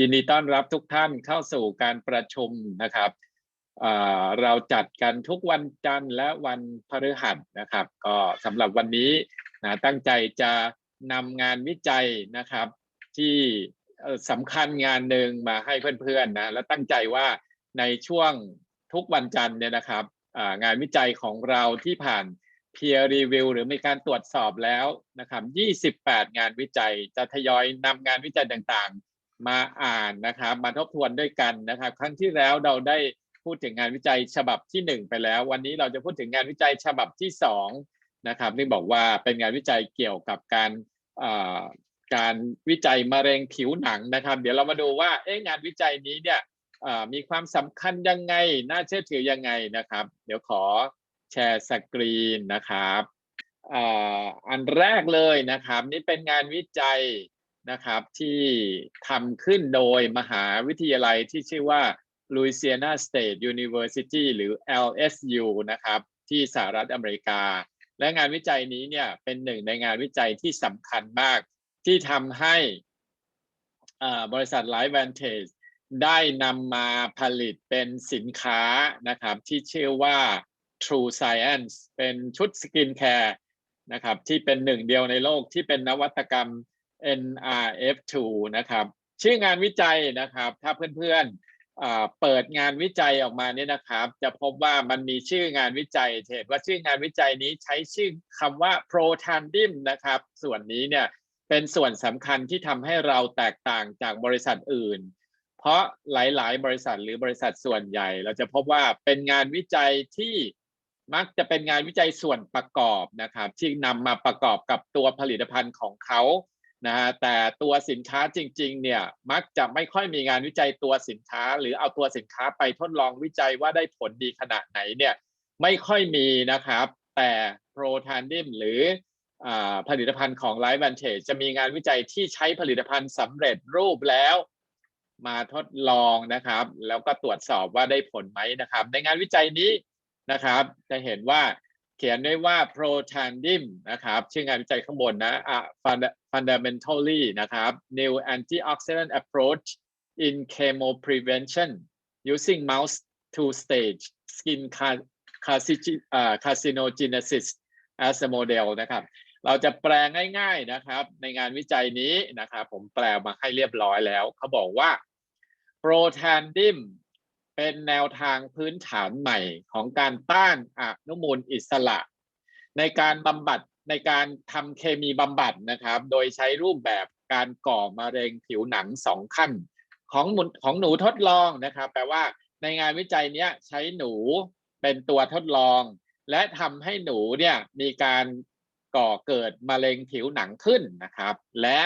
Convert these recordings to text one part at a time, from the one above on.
ยินดีต้อนรับทุกท่านเข้าสู่การประชุมนะครับ เราจัดกันทุกวันจันทร์และวันพฤหัสนะครับ ก็สำหรับวันนี้นะตั้งใจจะนำงานวิจัยนะครับ ที่สำคัญงานหนึ่งมาให้เพื่อนๆนะและตั้งใจว่าในช่วงทุกวันจันทร์เนี่ยนะครับงานวิจัยของเราที่ผ่าน peer review หรือมีการตรวจสอบแล้วนะครับ 28 งานวิจัยจะทยอยนำงานวิจัยต่างๆ มาอ่านนะครับมาทบทวนด้วยกันนะครับ ครั้งที่แล้วเราได้พูดถึงงานวิจัยฉบับที่ 1 ไปแล้ว วันนี้เราจะพูดถึงงานวิจัยฉบับที่2นะครับนี่บอกว่าเป็นงานวิจัยเกี่ยวกับการการวิจัยมะเร็งผิวหนังนะครับ เดี๋ยวเรามาดูว่าเอ๊ะงานวิจัยนี้เนี่ยมีความสำคัญยังไง น่าเชื่อถือยังไงนะครับ เดี๋ยวขอแชร์สกรีนนะครับอันแรกเลยนะครับ นี่เป็นงานวิจัย นะครับที่ทำขึ้นโดยมหาวิทยาลัยที่ชื่อว่า Louisiana State University หรือ LSU นะครับที่สหรัฐอเมริกา และงานวิจัยนี้เนี่ยเป็นหนึ่งในงานวิจัยที่สำคัญมาก ที่ทำให้บริษัท Life Vantage ได้นำมาผลิตเป็นสินค้านะครับที่ชื่อว่า True Science เป็นชุดสกินแคร์นะครับที่เป็นหนึ่งเดียวในโลกที่เป็นนวัตกรรม NRF2 นะครับชื่องานวิจัยนะครับ ถ้าเพื่อนๆเปิดงานวิจัยออกมาเนี่ยนะครับ จะพบว่ามันมีชื่องานวิจัยเห็นว่าชื่องานวิจัยนี้ใช้ชื่อคำว่า Protandim นะครับ ส่วนนี้เนี่ยเป็นส่วนสำคัญที่ทำให้เราแตกต่างจากบริษัทอื่น เพราะหลาย ๆ บริษัทหรือบริษัทส่วนใหญ่ เราจะพบว่าเป็นงานวิจัยที่มักจะเป็นงานวิจัยส่วนประกอบนะครับ ที่นำมาประกอบกับตัวผลิตภัณฑ์ของเขา นะฮะแต่ตัวสินค้าจริงๆเนี่ยมักจะไม่ค่อยมีงานวิจัยตัวสินค้า หรือเอาตัวสินค้าไปทดลองวิจัยว่าได้ผลดีขนาดไหนเนี่ยไม่ค่อยมีนะครับ แต่ p r o t a n d i m หรืออผลิตภัณฑ์ของ Life Vantage จะมีงานวิจัยที่ใช้ผลิตภัณฑ์สำเร็จรูปแล้ว มาทดลองนะครับ แล้วก็ตรวจสอบว่าได้ผลไหมนะครับ ในงานวิจัยนี้นะครับ จะเห็นว่า เขียนไว้ว่า protandim นะครับ ชื่องานวิจัยข้างบนนะ fundamentally นะครับ new antioxidant approach in chemo prevention using mouse two stage skin carcinogenesis as a model นะครับ เราจะแปลง่ายๆนะครับ ในงานวิจัยนี้นะครับ ผมแปลมาให้เรียบร้อยแล้ว เขาบอกว่า protandim เป็นแนวทางพื้นฐานใหม่ของการต้านอนุมูลอิสระ ในการบำบัดในการทำเคมีบำบัดนะครับ โดยใช้รูปแบบการก่อมะเร็งผิวหนังสองขั้น ของของหนูทดลองนะครับแปลว่าในงานวิจัยนี้ใช้หนูเป็นตัวทดลอง และทำให้หนูเนี่ยมีการก่อเกิดมะเร็งผิวหนังขึ้นนะครับ และ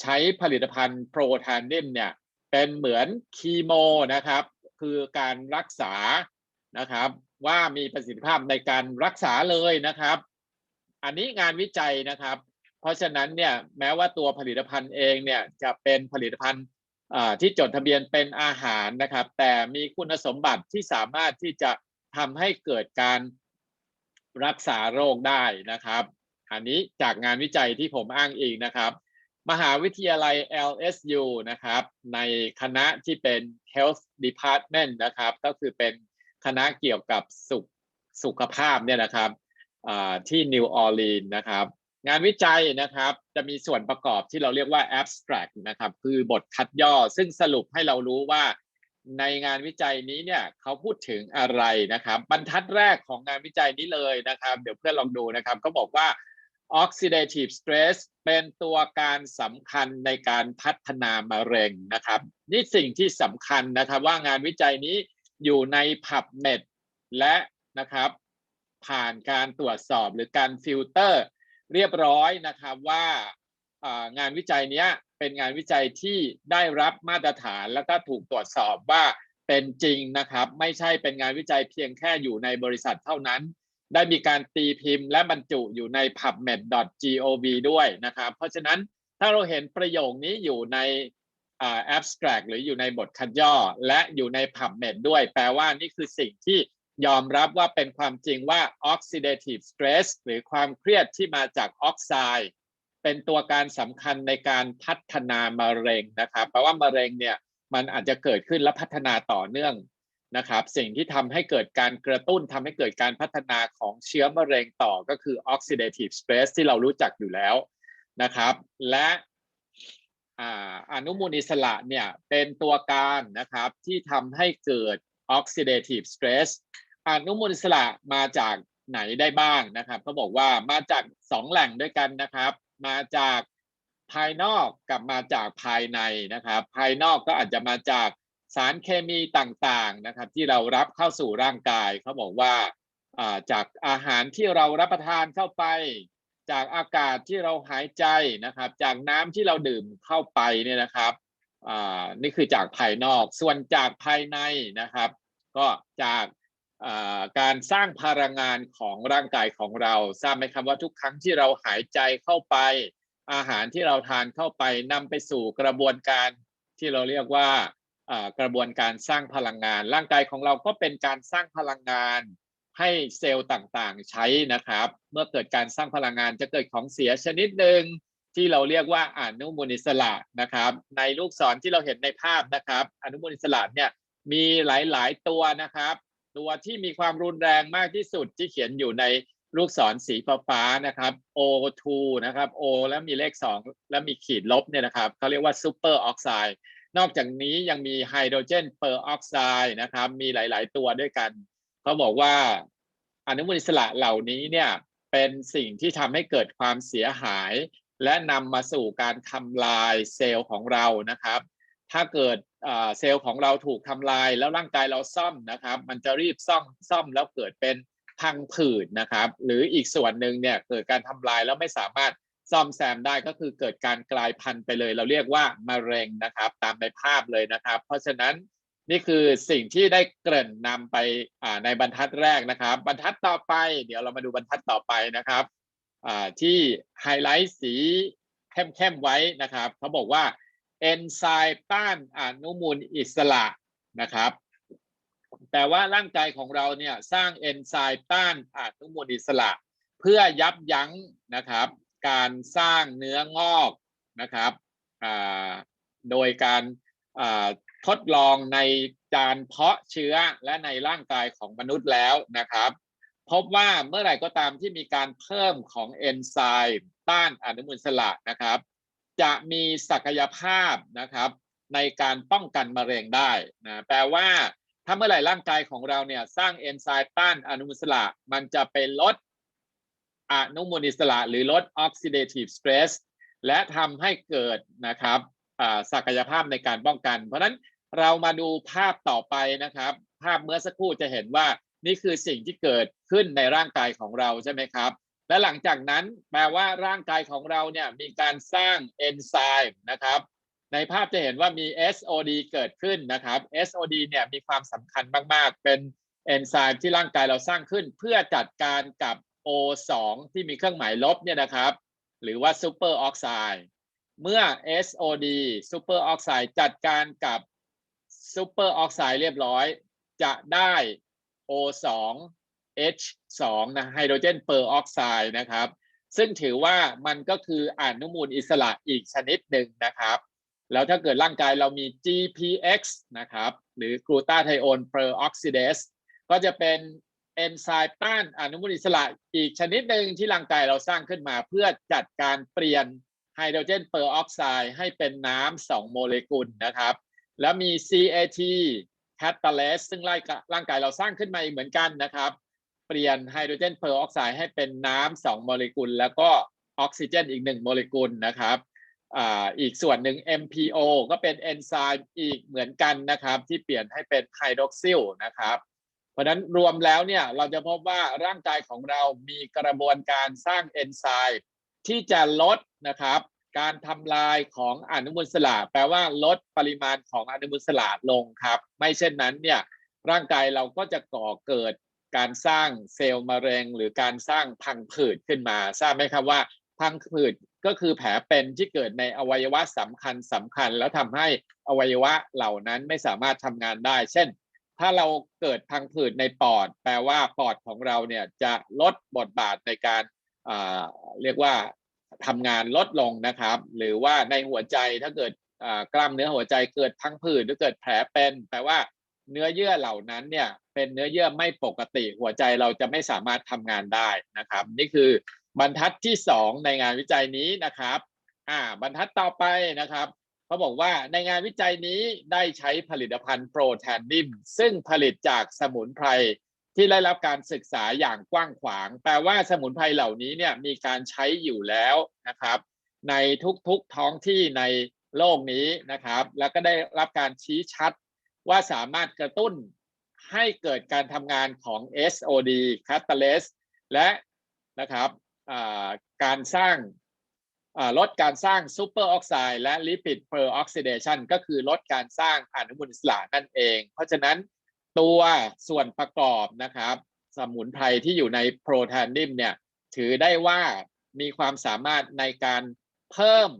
ใช้ผลิตภัณฑ์โปรทานดิมเนี่ยเป็นเหมือนคีโมนะครับ คือการรักษานะครับ ว่ามีประสิทธิภาพในการรักษาเลยนะครับ อันนี้งานวิจัยนะครับ เพราะฉะนั้นเนี่ยแม้ว่าตัวผลิตภัณฑ์เองเนี่ยจะเป็นผลิตภัณฑ์ที่จดทะเบียนเป็นอาหารนะครับ แต่มีคุณสมบัติที่สามารถที่จะทำให้เกิดการรักษาโรคได้นะครับ อันนี้จากงานวิจัยที่ผมอ้างอิงนะครับ มหาวิทยาลัย LSU นะครับ ในคณะที่เป็น Health Department นะครับ ก็คือเป็นคณะเกี่ยวกับสุขสุขภาพเนี่ยนะครับที่นิวออร์ลีนนะครับ งานวิจัยนะครับจะมีส่วนประกอบที่เราเรียกว่า abstract นะครับ คือบทคัดย่อซึ่งสรุปให้เรารู้ว่าในงานวิจัยนี้เนี่ยเขาพูดถึงอะไรนะครับ บรรทัดแรกของงานวิจัยนี้เลยนะครับ เดี๋ยวเพื่อนลองดูนะครับเขาบอกว่า oxidative stress เป็นตัวการสำคัญในการพัฒนามะเร็งนะครับ นี่สิ่งที่สำคัญนะครับว่างานวิจัยนี้อยู่ใน PubMed และนะครับ ผ่านการตรวจสอบหรือการฟิลเตอร์เรียบร้อยนะครับว่างานวิจัยนี้เป็นงานวิจัยที่ได้รับมาตรฐานแล้วก็ถูกตรวจสอบว่าเป็นจริงนะครับ ไม่ใช่เป็นงานวิจัยเพียงแค่อยู่ในบริษัทเท่านั้น ได้มีการตีพิมพ์และบรรจุอยู่ใน pubmed.gov ด้วยนะครับ เพราะฉะนั้นถ้าเราเห็นประโยคนี้อยู่ในอ่า abstract หรืออยู่ในบทคัดย่อ และอยู่ใน PubMed ด้วย แปลว่านี่คือสิ่งที่ยอมรับว่าเป็นความจริงว่า oxidative stress หรือความเครียดที่มาจากออกไซด์เป็นตัวการสำคัญในการพัฒนามะเร็งนะครับแปลว่ามะเร็งเนี่ยมันอาจจะเกิดขึ้นและพัฒนาต่อเนื่อง นะครับสิ่งที่ทำให้เกิดการกระตุ้นทำให้เกิดการพัฒนาของเชื้อมะเร็งต่อก็คือ oxidative stress ที่เรารู้จักอยู่แล้วนะครับ และอนุมูลอิสระเนี่ยเป็นตัวการนะครับที่ทำให้เกิด oxidative stress อนุมูลอิสระมาจากไหนได้บ้างนะครับเขาบอกว่ามาจากสองแหล่งด้วยกันนะครับ มาจากภายนอกกับมาจากภายในนะครับ ภายนอกก็อาจจะมาจาก สารเคมีต่างๆนะครับที่เรารับเข้าสู่ร่างกายเขาบอกว่าจากอาหารที่เรารับประทานเข้าไป จากอากาศที่เราหายใจนะครับ จากน้ำที่เราดื่มเข้าไปเนี่ยนะครับนี่คือจากภายนอกส่วนจากภายในนะครับ ก็จากการสร้างพลังงานของร่างกายของเราทราบไหมครับว่าทุกครั้งที่เราหายใจเข้าไป อาหารที่เราทานเข้าไปนำไปสู่กระบวนการที่เราเรียกว่า กระบวนการสร้างพลังงาน ร่างกายของเราก็เป็นการสร้างพลังงาน ให้เซลล์ต่างๆใช้นะครับ เมื่อเกิดการสร้างพลังงานจะเกิดของเสียชนิดหนึ่งที่เราเรียกว่าอนุมูลอิสระนะครับ ในลูกศรที่เราเห็นในภาพนะครับ อนุมูลอิสระเนี่ยมีหลายๆตัวนะครับ ตัวที่มีความรุนแรงมากที่สุดที่เขียนอยู่ในลูกศรสีฟ้านะครับ O2 นะครับ O แล้วมีเลข 2 แล้วมีขีดลบเนี่ยนะครับเขาเรียกว่าซูเปอร์ออกไซด์ นอกจากนี้ยังมีไฮโดรเจนเปอร์ออกไซด์นะครับ มีหลาย ๆ ตัวด้วยกันเขาบอกว่าอนุมูลอิสระเหล่านี้เนี่ยเป็นสิ่งที่ทำให้เกิดความเสียหาย และนำมาสู่การทำลายเซลล์ของเรานะครับ ถ้าเกิดเอ่อเซลล์ของเราถูกทำลายแล้วร่างกายเราซ่อมนะครับ มันจะรีบซ่อมซ่อมแล้วเกิดเป็นพังผืดนะครับ หรืออีกส่วนหนึ่งเนี่ยเกิดการทำลายแล้วไม่สามารถ ซ่อมแซมได้ก็คือเกิดการกลายพันธุ์ไปเลย เราเรียกว่ามะเร็งนะครับ ตามในภาพเลยนะครับ เพราะฉะนั้นนี่คือสิ่งที่ได้เกริ่นนำไปในบรรทัดแรกนะครับ บรรทัดต่อไป เดี๋ยวเรามาดูบรรทัดต่อไปนะครับที่ไฮไลท์สีเข้มๆไว้นะครับเขาบอกว่าเอนไซม์ต้านอนุมูลอิสระนะครับแต่ว่าร่างกายของเราเนี่ยสร้างเอนไซม์ต้านอนุมูลอิสระ เพื่อยับยั้งนะครับ การสร้างเนื้องอกนะครับโดยการทดลองในการเพาะเชื้อและในร่างกายของมนุษย์แล้วนะครับ พบว่าเมื่อไหร่ก็ตามที่มีการเพิ่มของเอนไซม์ต้านอนุมูลอิสระนะครับ จะมีศักยภาพนะครับ ในการป้องกันมะเร็งได้นะแปลว่าถ้าเมื่อไหร่ร่างกายของเราเนี่ยสร้างเอนไซม์ต้านอนุมูลอิสระ มันจะไปลด อนุมูลอิสระหรือลด oxidative stress และทำให้เกิดนะครับศักยภาพในการป้องกัน เพราะนั้นเรามาดูภาพต่อไปนะครับ ภาพเมื่อสักครู่จะเห็นว่านี่คือสิ่งที่เกิดขึ้นในร่างกายของเราใช่ไหมครับ และหลังจากนั้นแปลว่าร่างกายของเราเนี่ยมีการสร้างเอนไซม์นะครับ ในภาพจะเห็นว่ามี SOD เกิดขึ้นนะครับ SOD เนี่ยมีความสำคัญมาก ๆ เป็นเอนไซม์ที่ร่างกายเราสร้างขึ้นเพื่อจัดการกับ O2 ที่มีเครื่องหมายลบเนี่ยนะครับ หรือว่าซูเปอร์ออกไซด์เมื่อ SOD ซูเปอร์ออกไซด์จัดการกับซูเปอร์ออกไซด์เรียบร้อย จะได้ O2 H2 นะไฮโดรเจนเปอร์ออกไซด์นะครับ ซึ่งถือว่ามันก็คืออนุมูลอิสระอีกชนิดหนึ่งนะครับ แล้วถ้าเกิดร่างกายเรามี GPX นะครับ หรือกลูตาไทโอนเปอร์ออกซิเดสก็จะเป็น เอนไซม์ต้านอนุมูลอิสระอีกชนิดหนึ่งที่ร่างกายเราสร้างขึ้นมา เพื่อจัดการเปลี่ยนไฮโดรเจนเปอร์ออกไซด์ให้เป็นน้ำสองโมเลกุลนะครับ แล้วมี CAT catalase ซึ่งร่างกายเราสร้างขึ้นมาอีกเหมือนกันนะครับ เปลี่ยนไฮโดรเจนเปอร์ออกไซด์ให้เป็นน้ำสองโมเลกุล แล้วก็ออกซิเจนอีกหนึ่งโมเลกุลนะครับอ่าอีกส่วนหนึ่ง MPO ก็เป็นเอนไซม์อีกเหมือนกันนะครับ ที่เปลี่ยนให้เป็นไฮดรอกซิลนะครับ เพราะนั้นรวมแล้วเนี่ยเราจะพบว่าร่างกายของเรามีกระบวนการสร้างเอนไซม์ที่จะลดนะครับ การทำลายของอนุมูลอิสระแปลว่าลดปริมาณของอนุมูลอิสระลงครับ ไม่เช่นนั้นเนี่ยร่างกายเราก็จะก่อเกิดการสร้างเซลล์มะเร็ง หรือการสร้างพังผืดขึ้นมาทราบไหมครับว่า พังผืดก็คือแผลเป็นที่เกิดในอวัยวะสำคัญสำคัญ แล้วทำให้อวัยวะเหล่านั้นไม่สามารถทำงานได้ เช่น ถ้าเราเกิดพังผืดในปอด แปลว่าปอดของเราเนี่ยจะลดบทบาทในการาเรียกว่าทำงานลดลงนะครับ หรือว่าในหัวใจถ้าเกิดกล้ามเนื้อหัวใจเกิดพังผืดหรือเกิดแผลเป็นแปลว่าเนื้อเยื่อเหล่านั้นเนี่ยเป็นเนื้อเยื่อไม่ปกติ หัวใจเราจะไม่สามารถทำงานได้นะครับ นี่คือบรรทัดที่สองในงานวิจัยนี้นะครับ อ่า บรรทัดต่อไปนะครับ เขาบอกว่าในงานวิจัยนี้ได้ใช้ผลิตภัณฑ์โปรแทนดิมซึ่งผลิตจากสมุนไพรที่ได้รับการศึกษาอย่างกว้างขวาง แปลว่าสมุนไพรเหล่านี้เนี่ยมีการใช้อยู่แล้วนะครับ ในทุกๆท้องที่ในโลกนี้นะครับ แล้วก็ได้รับการชี้ชัดว่าสามารถกระตุ้นให้เกิดการทำงานของ SOD catalase และนะครับการสร้าง ลดการสร้างซูเปอร์ออกไซด์และลิปิดเพอร์ออกซิเดชันก็คือลดการสร้างอนุมูลอิสระนั่นเอง เพราะฉะนั้นตัวส่วนประกอบนะครับ สมุนไพรที่อยู่ในโปรแทนดิมเนี่ยถือได้ว่ามีความสามารถในการเพิ่ม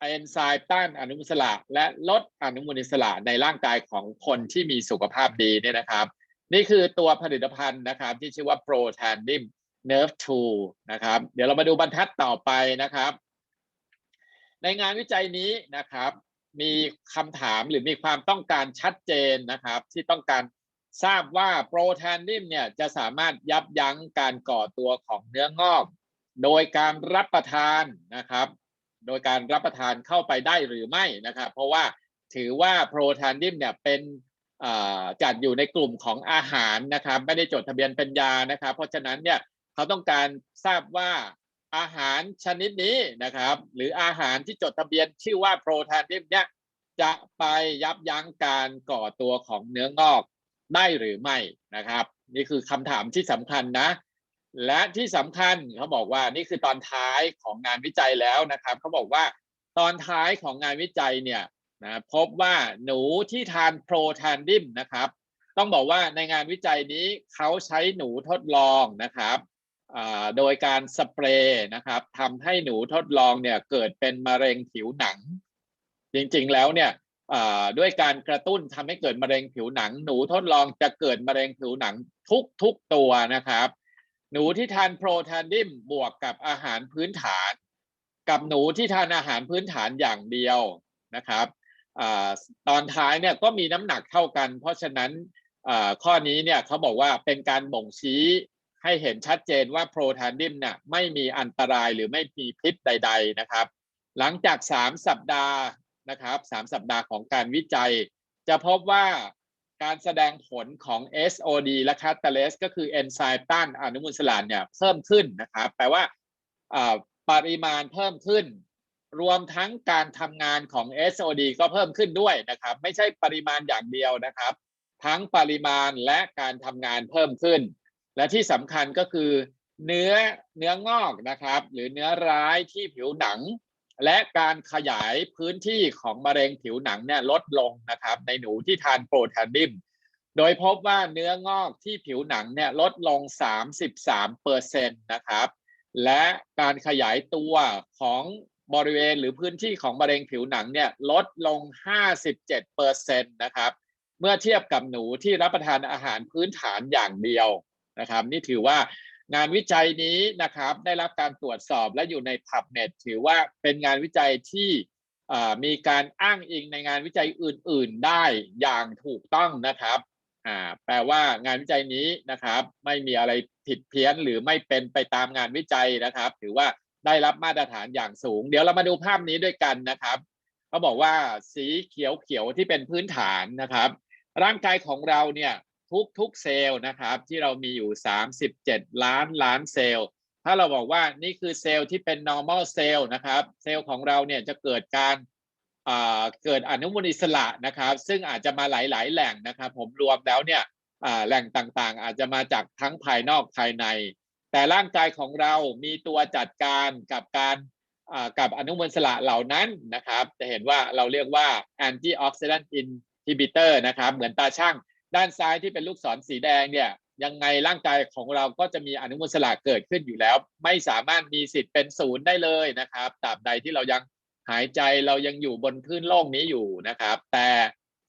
เอนไซม์ต้านอนุมูลอิสระ และลดอนุมูลอิสระในร่างกายของคนที่มีสุขภาพดีเนี่ยนะครับ นี่คือตัวผลิตภัณฑ์นะครับที่ชื่อว่าโปรแทนดิม Nerve 2 นะครับ เดี๋ยวเรามาดูบรรทัดต่อไปนะครับ ในงานวิจัยนี้นะครับ มีคำถามหรือมีความต้องการชัดเจนนะครับ ที่ต้องการทราบว่าโปรแทนดิมเนี่ยจะสามารถยับยั้งการก่อตัวของเนื้องอก โดยการรับประทานนะครับ โดยการรับประทานเข้าไปได้หรือไม่นะครับ เพราะว่าถือว่าโปรแทนดิมเนี่ยเป็นจัดอยู่ในกลุ่มของอาหารนะครับ ไม่ได้จดทะเบียนเป็นยานะครับ เพราะฉะนั้นเนี่ย เขาต้องการทราบว่าอาหารชนิดนี้นะครับ หรืออาหารที่จดทะเบียนชื่อว่าโปรแทนดิมเนี่ยจะไปยับยั้งการก่อตัวของเนื้องอกได้หรือไม่นะครับ นี่คือคำถามที่สำคัญนะ และที่สำคัญเขาบอกว่านี่คือตอนท้ายของงานวิจัยแล้วนะครับเขาบอกว่าตอนท้ายของงานวิจัยเนี่ยนะพบว่าหนูที่ทานโปรแทนดิมนะครับ ต้องบอกว่าในงานวิจัยนี้เขาใช้หนูทดลองนะครับ โดยการสเปรย์นะครับทำให้หนูทดลองเนี่ยเกิดเป็นมะเร็งผิวหนัง จริงๆแล้วเนี่ยด้วยการกระตุ้นทำให้เกิดมะเร็งผิวหนัง หนูทดลองจะเกิดมะเร็งผิวหนังทุกทุกๆตัวนะครับ หนูที่ทานโปรแทนดิมบวกกับอาหารพื้นฐาน กับหนูที่ทานอาหารพื้นฐานอย่างเดียวนะครับอตอนท้ายเนี่ยก็มีน้ำหนักเท่ากัน เพราะฉะนั้นข้อนี้เนี่ยเขาบอกว่าเป็นการบ่งชี้ ให้เห็นชัดเจนว่าโปรแทนดิมเนี่ยไม่มีอันตรายหรือไม่มีพิษใด ๆนะครับ หลังจาก 3 สัปดาห์นะครับ3สัปดาห์ของการวิจัย จะพบว่าการแสดงผลของ SOD และ c a t a l a s ก็คือเอนไซม์ต้านอนุมูลอิสระเนี่ยเพิ่มขึ้นนะครับแปลว่าปริมาณเพิ่มขึ้น รวมทั้งการทำงานของ SOD ก็เพิ่มขึ้นด้วยนะครับ ไม่ใช่ปริมาณอย่างเดียวนะครับ ทั้งปริมาณและการทำงานเพิ่มขึ้น และที่สำคัญก็คือเนื้อเนื้องอกนะครับ หรือเนื้อร้ายที่ผิวหนัง และการขยายพื้นที่ของมะเร็งผิวหนังเนี่ยลดลงนะครับ ในหนูที่ทานโปรแทนดิมโดยพบว่าเนื้องอกที่ผิวหนังเนี่ยลดลง 33เปอร์เซ็นต์นะครับ และการขยายตัวของบริเวณหรือพื้นที่ของมะเร็งผิวหนังเนี่ยลดลง 57เปอร์เซ็นต์นะครับ เมื่อเทียบกับหนูที่รับประทานอาหารพื้นฐานอย่างเดียว นะครับ นี่ถือว่างานวิจัยนี้นะครับ ได้รับการตรวจสอบและอยู่ใน PubMed ถือว่าเป็นงานวิจัยที่มีการอ้างอิงในงานวิจัยอื่น ๆ ได้อย่างถูกต้องนะครับแปลว่างานวิจัยนี้นะครับ ไม่มีอะไรผิดเพี้ยนหรือไม่เป็นไปตามงานวิจัยนะครับ ถือว่าได้รับมาตรฐานอย่างสูง เดี๋ยวเรามาดูภาพนี้ด้วยกันนะครับเขาบอกว่าสีเขียวๆที่เป็นพื้นฐานนะครับ ร่างกายของเราเนี่ย ทุกทุกๆเซลล์นะครับ ที่เรามีอยู่ 37 ล้านล้านเซลล์ ถ้าเราบอกว่านี่คือเซลล์ที่เป็น normal cell นะครับ เซลล์ของเราเนี่ยจะเกิดการเกิดอนุมูลอิสระนะครับ ซึ่งอาจจะมาหลาย ๆ แหล่งนะครับ ผมรวมแล้วเนี่ยแหล่งต่างๆ อาจจะมาจากทั้งภายนอกภายใน แต่ร่างกายของเรามีตัวจัดการกับการกับอนุมูลอิสระเหล่านั้นนะครับ จะเห็นว่าเราเรียกว่า antioxidant inhibitor นะครับ เหมือนตาช่าง ด้านซ้ายที่เป็นลูกศรสีแดงเนี่ยยังไงร่างกายของเราก็จะมีอนุมูลสระเกิดขึ้นอยู่แล้ว ไม่สามารถมีสิทธิ์เป็นศูนย์ได้เลยนะครับตราบใดที่เรายังหายใจเรายังอยู่บนพื้นโลกนี้อยู่นะครับ แต่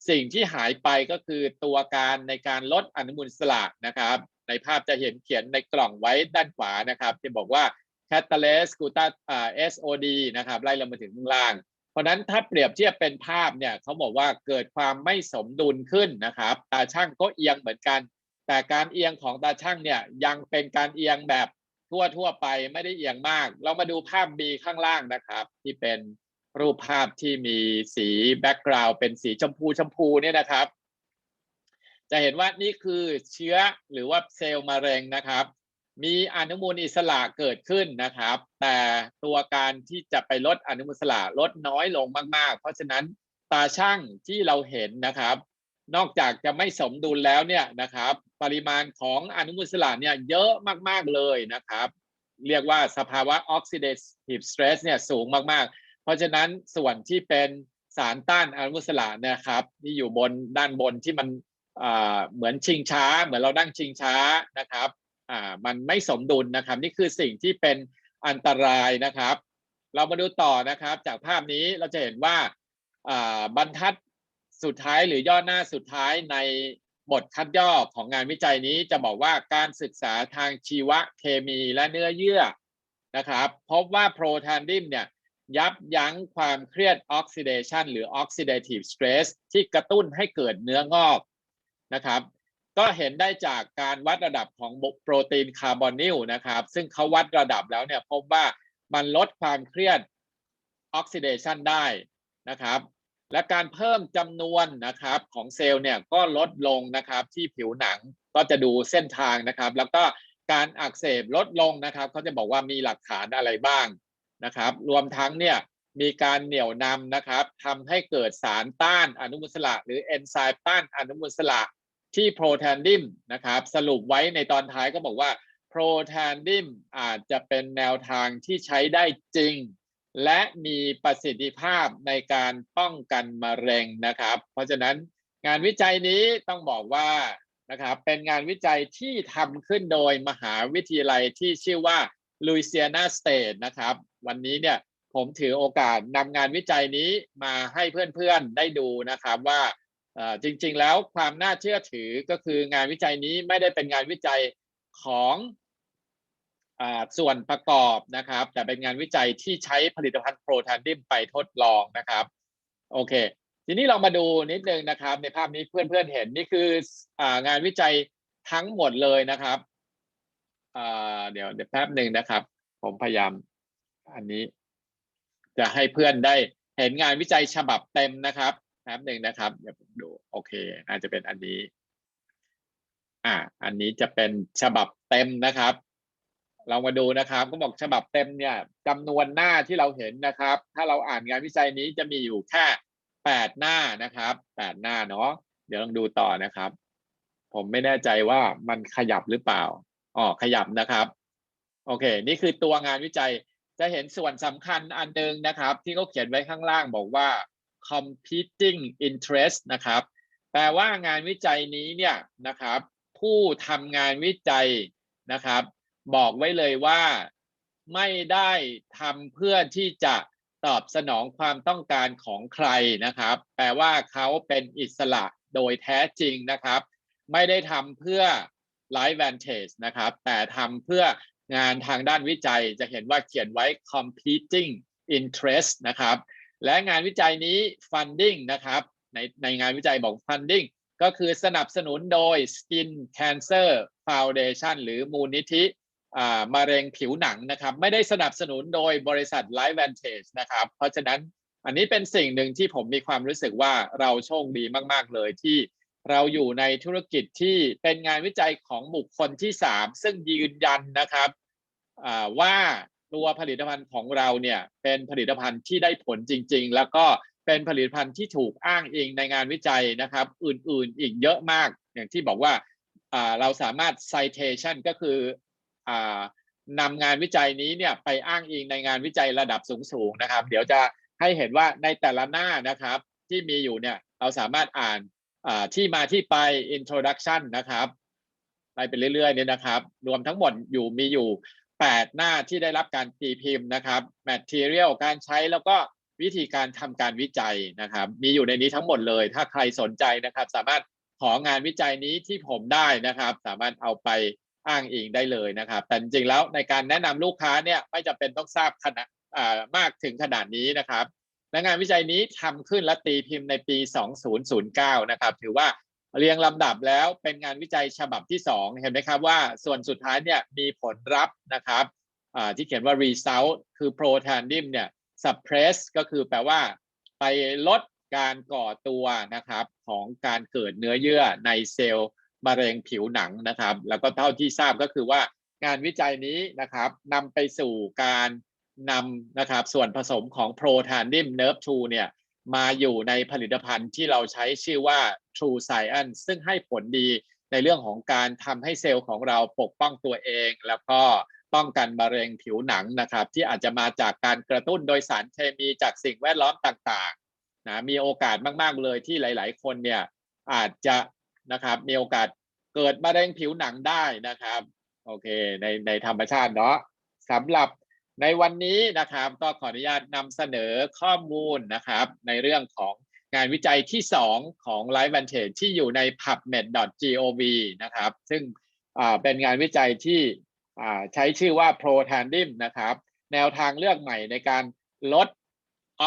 สิ่งที่หายไปก็คือตัวการในการลดอนุมูลอิสระนะครับ ในภาพจะเห็นเขียนในกล่องไว้ด้านขวานะครับที่บอกว่า catalase กูตาอ่า SOD นะครับไล่ลงมาถึงข้างล่าง ราะนั้นถ้าเปรียบเทียบเป็นภาพเนี่ยเขาบอกว่าเกิดความไม่สมดุลขึ้นนะครับ ตาช่างก็เอียงเหมือนกัน แต่การเอียงของตาช่างเนี่ยยังเป็นการเอียงแบบทั่วทั่วๆไปไม่ได้เอียงมาก เรามาดูภาพ B ข้างล่างนะครับ ที่เป็นรูปภาพที่มีสีแบ็กกราวด์เป็นสีชมพูชมพูเนี่ยนะครับ จะเห็นว่านี่คือเชื้อหรือว่าเซลล์มะเร็งนะครับ มีอนุมูลอิสระเกิดขึ้นนะครับ แต่ตัวการที่จะไปลดอนุมูลอิสระลดน้อยลงมาก ๆ เพราะฉะนั้นตาช่างที่เราเห็นนะครับ นอกจากจะไม่สมดุลแล้วเนี่ยนะครับ ปริมาณของอนุมูลอิสระเนี่ยเยอะมาก ๆ เลยนะครับ เรียกว่าสภาวะ oxidative stress เนี่ยสูงมาก ๆ เพราะฉะนั้นส่วนที่เป็นสารต้านอนุมูลอิสระนะครับ ที่อยู่บนด้านบนที่มันเหมือนชิงช้า เหมือนเรานั่งชิงช้านะครับ อ่ามันไม่สมดุลนะครับ นี่คือสิ่งที่เป็นอันตรายนะครับ เรามาดูต่อนะครับ จากภาพนี้เราจะเห็นว่าอ่าบรรทัดสุดท้ายหรือย่อหน้าสุดท้ายในบทคัดย่อของงานวิจัยนี้จะบอกว่าการศึกษาทางชีวเคมีและเนื้อเยื่อนะครับพบว่าโปรแทนดิมเนี่ยยับยั้งความเครียดออกซิเดชันหรือ oxidative stress ที่กระตุ้นให้เกิดเนื้องอกนะครับ ก็เห็นได้จากการวัดระดับของโปรตีนคาร์บอนิลนะครับ ซึ่งเขาวัดระดับแล้วเนี่ยพบว่ามันลดความเครียดออกซิเดชันได้นะครับ และการเพิ่มจำนวนนะครับของเซลล์เนี่ยก็ลดลงนะครับที่ผิวหนังก็จะดูเส้นทางนะครับ แล้วก็การอักเสบลดลงนะครับเขาจะบอกว่ามีหลักฐานอะไรบ้างนะครับ รวมทั้งเนี่ยมีการเหนี่ยวนำนะครับทำให้เกิดสารต้านอนุมูลอิสระ หรือเอนไซม์ต้านอนุมูลอิสระ ที่โปรแทนดิมนะครับสรุปไว้ในตอนท้ายก็บอกว่าโปรแทนดิมอาจจะเป็นแนวทางที่ใช้ได้จริง และมีประสิทธิภาพในการป้องกันมะเร็งนะครับ เพราะฉะนั้นงานวิจัยนี้ต้องบอกว่านะครับเป็นงานวิจัยที่ทำขึ้นโดยมหาวิทยาลัยที่ชื่อว่าลุยเซียนาสเตทนะครับ วันนี้เนี่ยผมถือโอกาสนำงานวิจัยนี้มาให้เพื่อนๆได้ดูนะครับว่า จริงๆ แล้วความน่าเชื่อถือก็คืองานวิจัยนี้ไม่ได้เป็นงานวิจัยของอส่วนประกอบนะครับ แต่เป็นงานวิจัยที่ใช้ผลิตภัณฑ์โปรทานดิมไปทดลองนะครับ โอเค ทีนี้เรามาดูนิดนึงนะครับ ในภาพนี้เพื่อนๆเห็นนี่คือองานวิจัยทั้งหมดเลยนะครับเดี๋ยวเดี๋ยวแป๊บหนึ่งนะครับ ผมพยายาม อันนี้ จะให้เพื่อนได้เห็นงานวิจัยฉบับเต็มนะครับ แป๊บหนึ่งนะครับเดี๋ยวผมดูโอเคน่าจะเป็นอันนี้ อ่า อันนี้จะเป็นฉบับเต็มนะครับ เรามาดูนะครับก็บอกฉบับเต็มเนี่ยจำนวนหน้าที่เราเห็นนะครับ ถ้าเราอ่านงานวิจัยนี้จะมีอยู่แค่แปดหน้านะครับแปดหน้าเนาะเดี๋ยวลองดูต่อนะครับ ผมไม่แน่ใจว่ามันขยับหรือเปล่าอ๋อขยับนะครับ โอเค นี่คือตัวงานวิจัยจะเห็นส่วนสำคัญอันหนึงนะครับ ที่เขาเขียนไว้ข้างล่างบอกว่า competing interest นะครับ แปลว่างานวิจัยนี้เนี่ยนะครับ ผู้ทำงานวิจัยนะครับ บอกไว้เลยว่าไม่ได้ทำเพื่อที่จะตอบสนองความต้องการของใครนะครับ แปลว่าเขาเป็นอิสระโดยแท้จริงนะครับ ไม่ได้ทำเพื่อ Life Vantage นะครับ แต่ทำเพื่องานทางด้านวิจัยจะเห็นว่าเขียนไว้ competing interest นะครับ และงานวิจัยนี้ funding นะครับ ในในงานวิจัยบอก funding ก็คือสนับสนุนโดย Skin Cancer Foundation หรือมูลนิธิอ่ามะเร็งผิวหนังนะครับ ไม่ได้สนับสนุนโดยบริษัท Life Vantage นะครับ เพราะฉะนั้นอันนี้เป็นสิ่งหนึ่งที่ผมมีความรู้สึกว่าเราโชคดีมาก ๆ เลยที่เราอยู่ในธุรกิจที่เป็นงานวิจัยของบุคคลที่ 3 ซึ่งยืนยันนะครับอ่าว่า ตัวผลิตภัณฑ์ของเราเนี่ยเป็นผลิตภัณฑ์ที่ได้ผลจริง ๆ แล้วก็เป็นผลิตภัณฑ์ที่ถูกอ้างอิงในงานวิจัยนะครับ อื่นๆอีกเยอะมากอย่างที่บอกว่าเราสามารถ citation ก็คืออนำงานวิจัยนี้เนี่ยไปอ้างอิงในงานวิจัยระดับสูงๆนะครับ เดี๋ยวจะให้เห็นว่าในแต่ละหน้านะครับที่มีอยู่เนี่ยเราสามารถอ่านที่มาที่ไป introduction นะครับไปไปเรื่อยๆเนี่ยนะครับ รวมทั้งหมดอยู่มีอยู่ 8 หน้าที่ได้รับการตีพิมพ์นะครับ material การใช้แล้วก็วิธีการทำการวิจัยนะครับ มีอยู่ในนี้ทั้งหมดเลย ถ้าใครสนใจนะครับ สามารถของานวิจัยนี้ที่ผมได้นะครับ สามารถเอาไปอ้างอิงได้เลยนะครับ แต่จริงๆแล้วในการแนะนำลูกค้าเนี่ยไม่จำเป็นต้องทราบขนาดอ่ามากถึงขนาดนี้นะครับและงานวิจัยนี้ทำขึ้นและตีพิมพ์ในปี 2009 นะครับ ถือว่า เรียงลำดับแล้วเป็นงานวิจัยฉบับที่2เห็นไหมครับว่าส่วนสุดท้ายเนี่ยมีผลลัพธ์นะครับที่เขียนว่า result คือ pro tandim เนี่ย suppress ก็คือแปลว่า ไปลดการก่อตัวนะครับของการเกิดเนื้อเยื่อในเซลล์มะเร็งผิวหนังนะครับ แล้วก็เท่าที่ทราบก็คือว่างานวิจัยนี้นะครับนำไปสู่การนำนะครับส่วนผสมของ pro tandim nerve 2เนี่ย มาอยู่ในผลิตภัณฑ์ที่เราใช้ชื่อว่า True Science ซึ่งให้ผลดีในเรื่องของการทำให้เซลล์ของเราปกป้องตัวเอง แล้วก็ป้องกันมะเร็งผิวหนังนะครับ ที่อาจจะมาจากการกระตุ้นโดยสารเคมีจากสิ่งแวดล้อมต่างๆนะมีโอกาสมาก ๆ เลยที่หลาย ๆ คนเนี่ยอาจจะนะครับมีโอกาสเกิดมะเร็งผิวหนังได้นะครับโอเคในในธรรมชาติเนาะสำหรับ ในวันนี้นะครับก็ขออนุญาตนำเสนอข้อมูลนะครับ ในเรื่องของงานวิจัยที่ 2 ของ Life Vantage ที่อยู่ใน pubmed.gov นะครับ ซึ่งเป็นงานวิจัยที่ใช้ชื่อว่า Pro Tandim นะครับ แนวทางเลือกใหม่ในการลด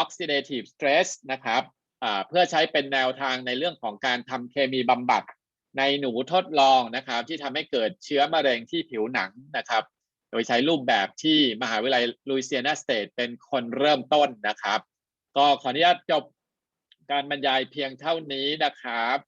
oxidative stress นะครับเพื่อใช้เป็นแนวทางในเรื่องของการทำเคมีบำบัดในหนูทดลองนะครับ ที่ทำให้เกิดเชื้อมะเร็งที่ผิวหนังนะครับ โดยใช้รูปแบบที่มหาวิทยาลัยลุยเซียนาสเตทเป็นคนเริ่มต้นนะครับ ก็ขออนุญาตจบการบรรยายเพียงเท่านี้นะครับ